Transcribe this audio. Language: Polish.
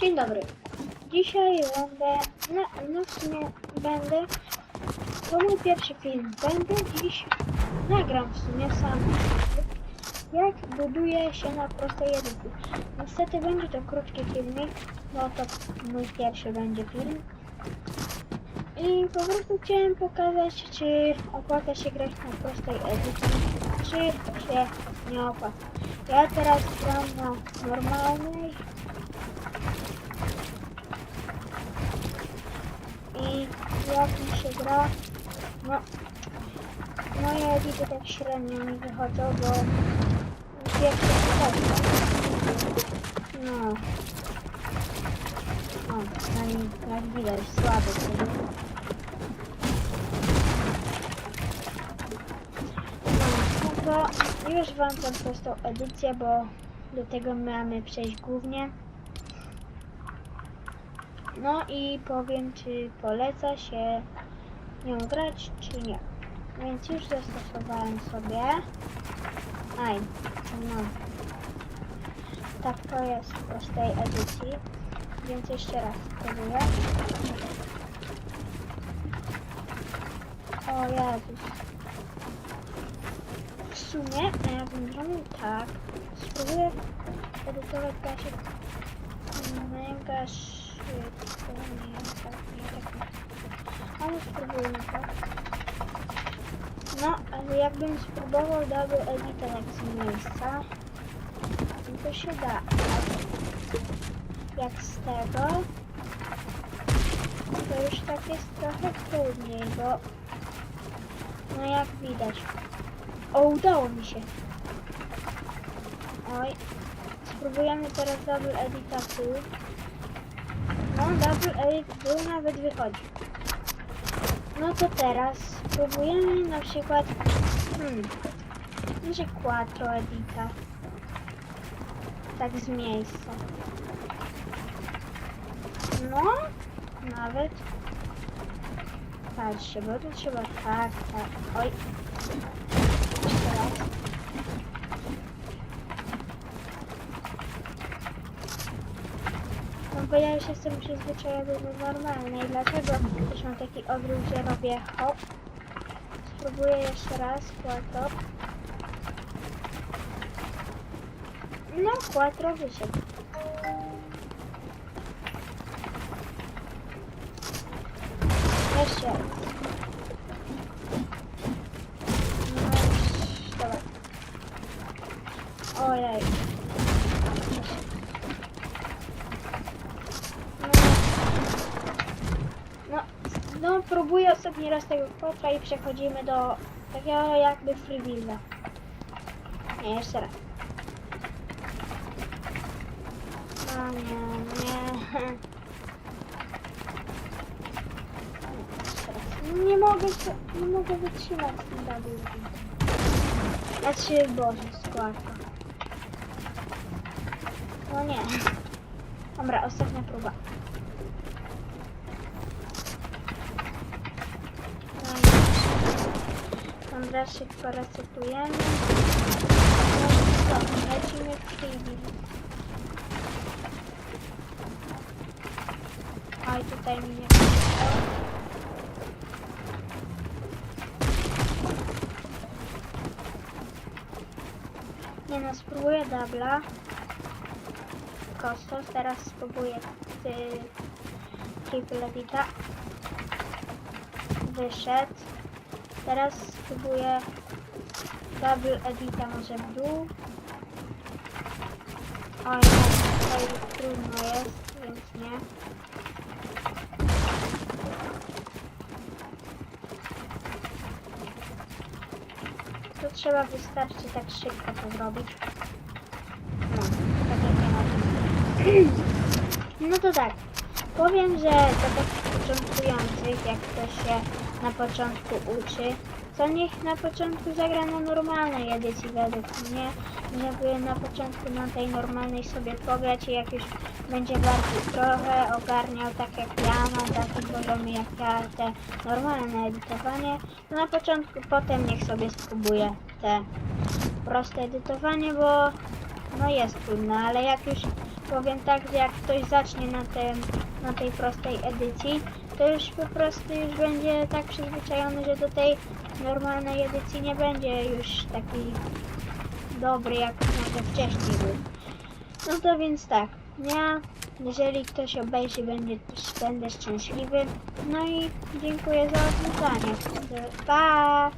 Dzień dobry. Dzisiaj będę, no, no w sumie będę, to mój pierwszy film. Będę dziś, nagram w sumie sam, jak buduje się na prostej edycji. Niestety będzie to krótki filmik, bo to mój pierwszy będzie film. I po prostu chciałem pokazać, czy opłaca się grać na prostej edycji, czy się nie opłaca. Ja teraz gram na normalnej i jak mi się gra, no moje edity tak średnio mi wychodzą, bo pierwsze wychodzą. No. O, no i jak widać, słaby sobie. No, to już wam tą prostą edycję, bo do tego mamy przejść głównie. No i powiem, czy poleca się nią grać, czy nie. Więc już zastosowałem sobie. Aj, no. Tak to jest w prostej edycji. Więc jeszcze raz spróbuję. O Jezus. W sumie, a jakbym zrobił tak, spróbuję edytować gasie mega szybko. Nie, tak, nie, tak. nie. Ale spróbujmy to. No, ale jakbym spróbował double editować z miejsca, to się da. Jak z tego, to już tak jest trochę trudniej, bo no jak widać. O, udało mi się. Oj. Spróbujemy teraz double edita tu. No, double edit był nawet wychodzi. No to teraz spróbujemy na przykład hmm, może quattro edita. Tak z miejsca. No, nawet. Patrzcie, bo tu trzeba tak, tak. Oj. No bo ja już jestem przyzwyczajony do normalnej. Dlaczego też mam taki odruch, że robię hop? Spróbuję jeszcze raz, quattro. No, quattro wyszedł. Jeszcze raz. No próbuję ostatni raz tego kotra i przechodzimy do takiego jakby freewheela. Nie, jeszcze raz. No nie, nie. Nie mogę nie mogę wytrzymać z tym double Znaczy, Boże, składka. No nie. Dobra, ostatnia próba. No i Dobra, szybko resetujemy. No i? Lecimy w freebie. Oj, tutaj mi nie no, spróbuję dubla. Kostos, teraz spróbuję ty, triple. Wyszedł. Teraz spróbuję double edita może w dół. Oj, no, tutaj trudno jest, więc nie. To trzeba wystarczy tak szybko to zrobić. No, tak jak ja. No to tak. Powiem, że dla takich początkujących, jak ktoś się na początku uczy, to niech na początku zagra na normalnej. Edycji według mnie, żeby na początku na tej normalnej sobie pograć i jak już będzie bardziej trochę ogarniał tak jak ja, mam taki poziom jak ja, te normalne edytowanie, to na początku potem niech sobie spróbuje te proste edytowanie, bo no jest trudno, ale jak już powiem tak, że jak ktoś zacznie na, tym, na tej prostej edycji, to już po prostu już będzie tak przyzwyczajony, że do tej normalnej edycji nie będzie już taki dobry jak może wcześniej był. No to więc tak, ja, jeżeli ktoś obejrzy, będzie, będę szczęśliwy. No i dziękuję za oglądanie. Pa!